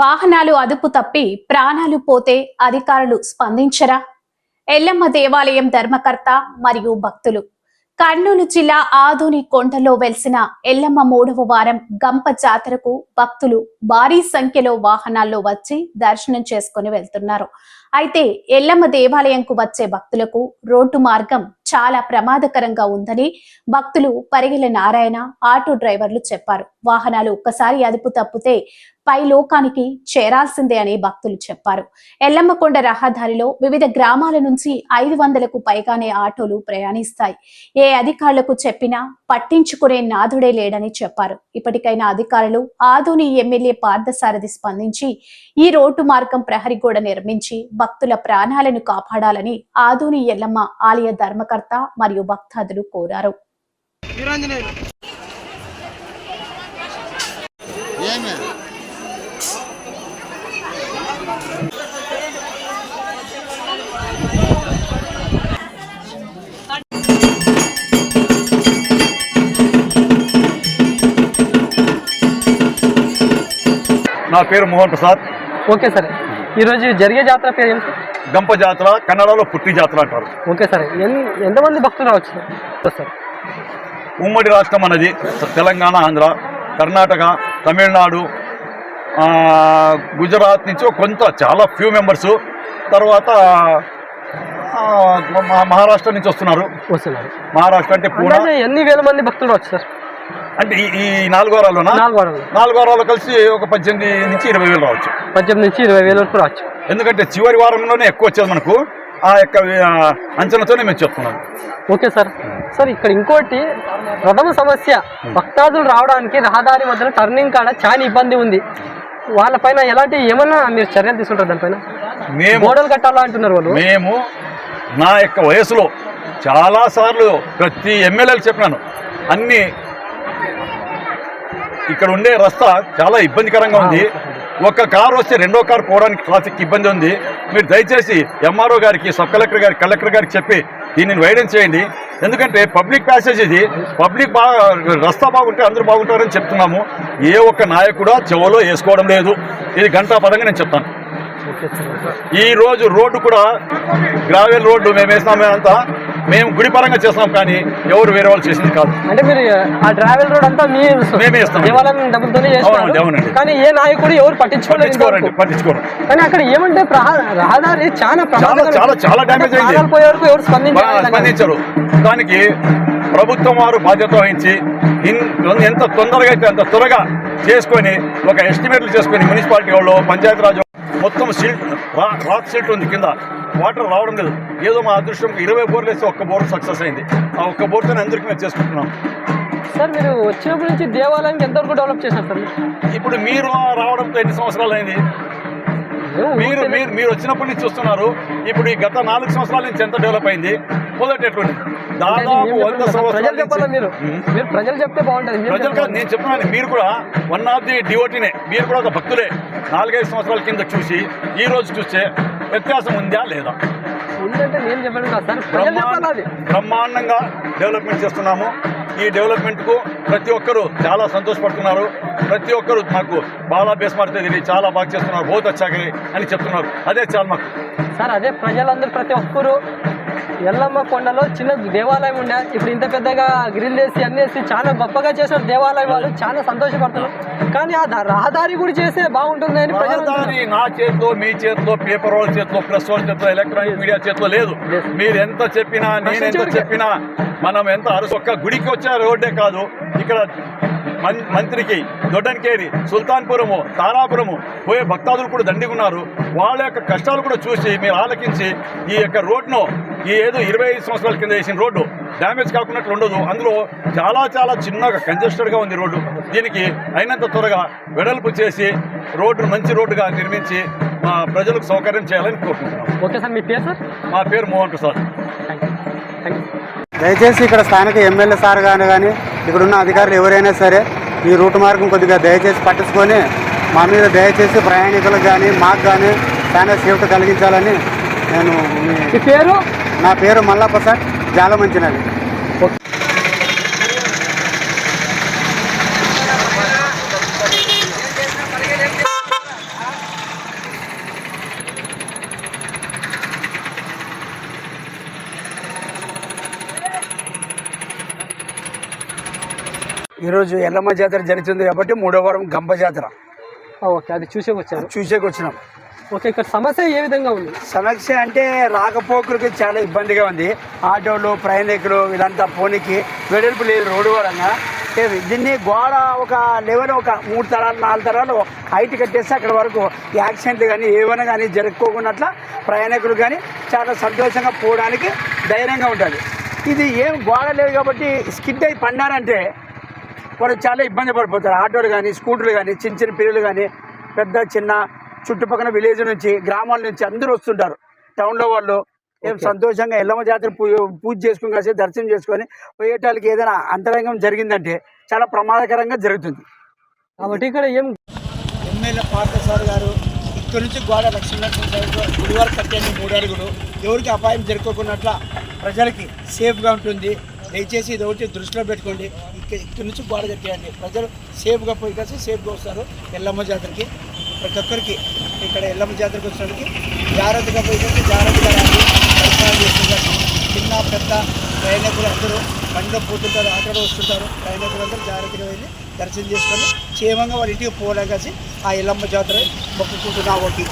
వాహనాలు అదుపు తప్పి ప్రాణాలు పోతే అధికారులు స్పందించరా? ఎల్లమ్మ దేవాలయం ధర్మకర్త మరియు భక్తులు. కర్నూలు జిల్లా ఆదోని కొండలో వెలిసిన ఎల్లమ్మ మూడవ వారం గంప జాతరకు భక్తులు భారీ సంఖ్యలో వాహనాల్లో వచ్చి దర్శనం చేసుకుని వెళ్తున్నారు. అయితే ఎల్లమ్మ దేవాలయంకు వచ్చే భక్తులకు రోడ్డు మార్గం చాలా ప్రమాదకరంగా ఉందని భక్తులు పరిగెల నారాయణ ఆటో డ్రైవర్లు చెప్పారు. వాహనాలు ఒక్కసారి అదుపు తప్పితే పై లోకానికి చేరాల్సిందే అని భక్తులు చెప్పారు. ఎల్లమ్మకొండ రహదారిలో వివిధ గ్రామాల నుంచి ఐదు వందలకు పైగానే ఆటోలు ప్రయాణిస్తాయి. ఏ అధికారులకు చెప్పినా పట్టించుకునే నాథుడే లేడని చెప్పారు. ఇప్పటికైనా అధికారులు ఆదోని ఎమ్మెల్యే పార్థసారథి స్పందించి ఈ రోడ్డు మార్గం ప్రహరీ గోడ నిర్మించి భక్తుల ప్రాణాలను కాపాడాలని ఆదోని ఎల్లమ్మ ఆలయ ధర్మకర్త మరియు భక్తాదులు కోరారు. నా పేరు మోహన్ ప్రసాద్. Okay sir. ఈరోజు జరిగే జాతర పేరు? గంప జాతర కన్నడలో పుట్టి జాతర అంటారు. Okay sir. ఎంతమంది భక్తులు రావచ్చు? సార్. ఉమ్మడి రాష్ట్రం అన్నది తెలంగాణ ఆంధ్ర కర్ణాటక తమిళనాడు గుజరాత్ నుంచి కొంత చాలా ఫ్యూ మెంబర్స్ తర్వాత మహారాష్ట్ర నుంచి వస్తున్నారు. వస్తున్నారు. మహారాష్ట్ర అంటే అంటే ఎన్ని వేల మంది భక్తులు రావచ్చు సార్? అంటే ఈ నాలుగు వారాల్లోనా? నాలుగు వారాలు. నాలుగు కలిసి ఒక పద్దెనిమిది నుంచి ఇరవై వేలు రావచ్చు. పద్దెనిమిది నుంచి ఇరవై వేల వరకు రావచ్చు. ఎందుకంటే చివరి వారంలోనే ఎక్కువ వచ్చేది మనకు. ఆ యొక్క అంచనాతోనే మేము చెప్తున్నాం. Okay sir. సార్ ఇక్కడ ఇంకోటి ప్రథమ సమస్య. భక్తాదులు రావడానికి రహదారి మధ్యలో టర్నింగ్ కాడ చాలా ఇబ్బంది ఉంది. వాళ్ళపైన ఎలాంటి ఏమన్నా మీరు చర్యలు తీసుకుంటారు దానిపైన మేము గోడలు కట్టాలా అంటున్నారు వాళ్ళు. మేము నా యొక్క వయసులో చాలాసార్లు ప్రతి ఎమ్మెల్యేలు చెప్పినాను. అన్ని ఇక్కడ ఉండే రస్తా చాలా ఇబ్బందికరంగా ఉంది. ఒక కారు వస్తే రెండో కారు పోవడానికి ట్రాఫిక్ ఇబ్బంది ఉంది. మీరు దయచేసి ఎంఆర్ఓ గారికి సబ్ కలెక్టర్ గారికి కలెక్టర్ గారికి చెప్పి దీనిని వైడెన్స్ చేయండి. ఎందుకంటే పబ్లిక్ ప్యాసేజ్ ఇది. పబ్లిక్ బాగా రస్తా బాగుంటే అందరూ బాగుంటారని చెప్తున్నాము. ఏ ఒక్క నాయకుడు చెవులో వేసుకోవడం లేదు. ఇది గంటా పదంగా నేను చెప్తాను. ఈ రోజు రోడ్డు కూడా గ్రావెల్ రోడ్డు మేము వేసినామే అంతా. మేము గుడి పరంగా చేస్తాం కానీ ఎవరు వేరే వాళ్ళు చేసింది కాదు అంటే మీరు ఆ ట్రావెల్ రోడ్ అంతా మేమే ఇస్తాం. దేవాలయం డబ్బులతోనే కానీ ఏ నాయకుడు ఎవరు పట్టించుకోలేదు ఇంతవరకు. పట్టించుకోరు కానీ అక్కడ ఏమంటే రహదారి చాలా. చాలా, చాలా అంటే అయింది. ప్రాణాలు పోయే వరకు ఎవరు స్పందించారు దానికి ప్రభుత్వం వారు బాధ్యత వహించి ఎంత తొందరగా అయితే అంత త్వరగా చేసుకొని ఒక ఎస్టిమేట్లు చేసుకొని మున్సిపాలిటీ వాళ్ళు పంచాయతీరాజ్ మొత్తం సిల్ట్ రా- రాక్ సిల్ట్ ఉంది కింద. వాటర్ రావడం లేదు. ఏదో మా అదృష్టం. ఇరవై బోర్లు వేస్తే ఒక్క బోర్ సక్సెస్ అయింది. ఆ ఒక్క బోర్తోనే అందరికీ మేము చేసుకుంటున్నాం. సార్ మీరు వచ్చినప్పటి నుంచి దేవాలయానికి ఎంతవరకు డెవలప్ చేశారు సార్? ఇప్పుడు మీరు రావడంతో ఎన్ని సంవత్సరాలు అయింది? మీరు మీరు మీరు వచ్చినప్పటి నుంచి చూస్తున్నారు. ఇప్పుడు ఈ గత నాలుగు సంవత్సరాల నుంచి ఎంత డెవలప్ అయింది? మొదటి ఎటువంటి? దాదాపు వంద ప్రజలు చెప్పాలా మీరు? ప్రజలు చెప్తే బాగుంటుంది. ప్రజలు కాదు. నేను చెప్తున్నాను మీరు కూడా వన్ ఆఫ్ ది డివోటీనే మీరు కూడా ఒక భక్తులే నాలుగైదు సంవత్సరాల కింద చూసి ఈ రోజు చూస్తే వ్యత్యాసం ఉందా లేదా? ఉందంటే నేను చెప్పాను కాదు బ్రహ్మాండంగా డెవలప్మెంట్ చేస్తున్నాము. ఈ డెవలప్మెంట్కు ప్రతి ఒక్కరూ చాలా సంతోషపడుతున్నారు. ప్రతి ఒక్కరూ మాకు బాగా బేస్మాడుతుంది చాలా బాగా చేస్తున్నారు. బహుత్ వచ్చాకరి అని చెప్తున్నారు. అదే చాలా మాకు. సార్ అదే ప్రజలందరూ ప్రతి ఒక్కరు ఎల్లమ్మ కొండలో చిన్న దేవాలయం ఉండే. ఇప్పుడు ఇంత పెద్దగా గ్రిల్ వేసి అన్ని వేసి చాలా గొప్పగా చేశారు దేవాలయం వాళ్ళు చాలా సంతోషపడుతున్నారు కానీ ఆ రహదారి కూడా చేస్తే బాగుంటుంది అని. రహదారి నా చేతిలో మీ చేతిలో పేపర్ వాళ్ళ చేతిలో ప్రెస్ వాళ్ళ చేతిలో ఎలక్ట్రానిక్ మీడియా చేతిలో లేదు. మీరు ఎంత చెప్పినా నేను ఎంత చెప్పినా మనం ఎంత అరుసు ఒక్క గుడికి వచ్చే రోడ్డే కాదు. ఇక్కడ మంత్రికి దొడ్డన్కేరి సుల్తాన్పురము తారాపురము పోయే భక్తాదులు కూడా దండిగున్నారు వాళ్ళ యొక్క కష్టాలు కూడా చూసి మీరు ఆలకించి ఈ యొక్క రోడ్ను ఈ ఏదో ఇరవై ఐదు సంవత్సరాల కింద వేసిన రోడ్డు. డ్యామేజ్ కాకున్నట్లు ఉండదు. అందులో చాలా చాలా చిన్నగా కంజెస్టెడ్గా ఉంది రోడ్డు. దీనికి అయినంత త్వరగా వెడల్పు చేసి రోడ్డు మంచి రోడ్డుగా నిర్మించి మా ప్రజలకు సౌకర్యం చేయాలని కోరుకుంటున్నాం. ఓకే సార్ మీ పేరు సార్? మా పేరు మోహన్ ప్రసాద్. దయచేసి ఇక్కడ స్థానిక ఎమ్మెల్యే సార్ కానీ కానీ ఇక్కడున్న అధికారులు ఎవరైనా సరే ఈ రూట్ మార్గం కొద్దిగా దయచేసి పట్టించుకొని మా మీద దయచేసి ప్రయాణికులకు కానీ మాకు కానీ చాలా సేఫ్టీ కలిగించాలని నేను మీ పేరు? నా పేరు మల్లప్ప సార్ జాలమంచినది ఈరోజు ఎల్లమ్మ జాతర జరుగుతుంది కాబట్టి మూడో వారం గంప జాతర. ఓకే అది చూసేకొచ్చారు. చూసేకొచ్చినాం. ఓకే ఇక్కడ సమస్య ఏ విధంగా ఉంది? సమస్య అంటే రాకపోకలకి చాలా ఇబ్బందిగా ఉంది. ఆటోలు ప్రయాణికులు వీళ్ళంతా పోనీకి వెడల్పు లేదు రోడ్డు వరంగా దీన్ని గోడ ఒక లెవెల్ ఒక మూడు తరాలు నాలుగు తరాలు హైట్ కట్టేస్తే అక్కడ వరకు యాక్సిడెంట్లు కానీ ఏమైనా కానీ జరుపుకోకున్నట్ల ప్రయాణికులు కానీ చాలా సంతోషంగా పోవడానికి ధైర్యంగా ఉంటుంది ఇది ఏం గోడ లేదు కాబట్టి స్కిడ్ అయి పడినారంటే వాళ్ళు చాలా ఇబ్బంది పడిపోతారు. ఆటోలు కానీ స్కూటర్లు కానీ చిన్న చిన్న పిల్లలు కానీ పెద్ద చిన్న చుట్టుపక్కల విలేజ్ నుంచి గ్రామాల నుంచి అందరూ వస్తుంటారు. టౌన్లో వాళ్ళు ఏం సంతోషంగా ఎల్లమ్మ జాతర పూజ పూజ చేసుకుని కాసేపు దర్శనం చేసుకొని పోయేటానికి ఏదైనా అంతరంగం జరిగిందంటే చాలా ప్రమాదకరంగా జరుగుతుంది. కాబట్టి ఇక్కడ ఏం ఎమ్మెల్యే పార్థసార్ గారు ఇక్కడ నుంచి గోడ లక్ష్మీనరసింహ గుడి వరకు కట్టండి మూడు అడుగులు ఎవరికి అపాయం జరుపుకోకున్నట్ల ప్రజలకి సేఫ్గా ఉంటుంది. దయచేసి ఇది ఒకటి దృష్టిలో పెట్టుకోండి. ఇక్కడ ఇక్కడ నుంచి గోడ కట్టేయండి. ప్రజలు సేఫ్గా పోయి కలిసి సేఫ్గా వస్తారు. ఎల్లమ్మ జాతరకి. ప్రతి ఒక్కరికి ఇక్కడ ఎల్లమ్మ జాతరకి వచ్చినప్పటికి జాగ్రత్తగా పోయి జాగ్రత్తగా రాండి. దర్శనాలు చిన్న పెద్ద ప్రయాణికులు అందరూ బండిలో పోతుంటారు ఆటోలో వస్తుంటారు. ప్రయాణికులు అందరూ జాగ్రత్తగా వెళ్ళి దర్శనం చేసుకొని క్షేమంగా వాళ్ళ ఇంటికి పోవడం కలిసి ఆ ఎల్లమ్మ జాతర మొక్కుకుంటున్నా ఒకటి